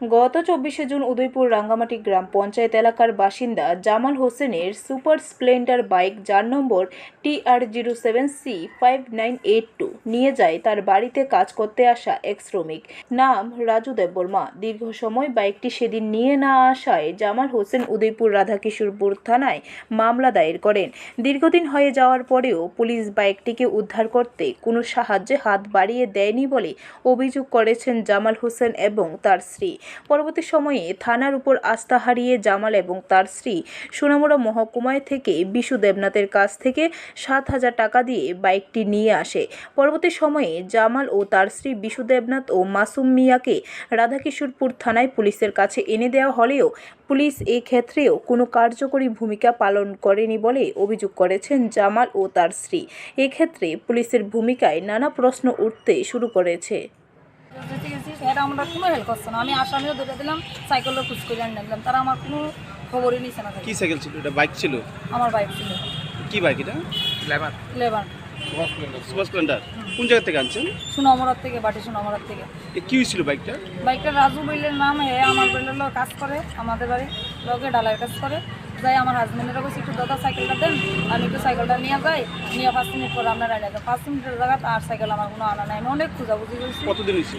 গত চব্বিশে জুন উদয়পুর রাঙ্গামাটি গ্রাম পঞ্চায়েত এলাকার বাসিন্দা জামাল হোসেনের সুপার স্প্লেন্ডার বাইক যার number T R zero seven C five nine eight two নিয়ে যায় তার বাড়িতে কাজ করতে আসা এক শ্রমিক। নাম রাজু দেববর্মা। দীর্ঘ সময় বাইকটি সেদিন নিয়ে না আসায় জামাল হোসেন উদয়পুর রাধাকিশোরপুর থানায় মামলা দায়ের করেন। দীর্ঘদিন হয়ে যাওয়ার পরেও পুলিশ বাইকটিকে উদ্ধার করতে কোনো সাহায্যে হাত বাড়িয়ে দেয়নি বলে অভিযোগ করেছেন জামাল হোসেন এবং তার স্ত্রী। পরবর্তী সময়ে থানার উপর আস্থা হারিয়ে জামাল এবং তার স্ত্রী সোনামুড়া মহকুমায় থেকে বিশু দেবনাথের কাছ থেকে সাত হাজার টাকা দিয়ে বাইকটি নিয়ে আসে। পরবর্তী সময়ে জামাল ও তার স্ত্রী বিশু দেবনাথ ও মাসুম মিয়াকে রাধাকিশোরপুর থানায় পুলিশের কাছে এনে দেওয়া হলেও পুলিশ ক্ষেত্রেও কোনো কার্যকরী ভূমিকা পালন করেনি বলে অভিযোগ করেছেন জামাল ও তার স্ত্রী। এক্ষেত্রে পুলিশের ভূমিকায় নানা প্রশ্ন উঠতে শুরু করেছে। গেছি সেটা আমরা কোনো হেল্প করছে না। আমি আসামিও ধরে দিলাম সাইকেলও খুশ করে আনি দিলাম। তারা আমার কোনো খবরই নিছে না। কি সাইকেল ছিল? এটা বাইক ছিল? আমার বাইক ছিল। কি বাইক এটা? লেবার সুপার স্প্লেন্ডার কোন জায়গা থেকে আনছেন? সুনামরার থেকে বাটি সুনামরার থেকে। এ কি হয়েছিল বাইকটা বাইকটা রাজু বইলের নাম হে আমার বইলের লোক কাজ করে আমাদের বাড়ি। লোকে ডালার কাজ করে। যাই আমার হাজবেন্ডের কাছে একটু দাদা সাইকেলটা দেন। আমি একটু সাইকেলটা নিয়ে যাই। নিয়ে পাঁচ মিনিট পরে আপনার আইনা যাই পাঁচ মিনিটের জায়গা আর সাইকেল আমার কোনো আনা নাই। আমি অনেক খোঁজাখুঁজি করছি। কতদিন হয়েছে?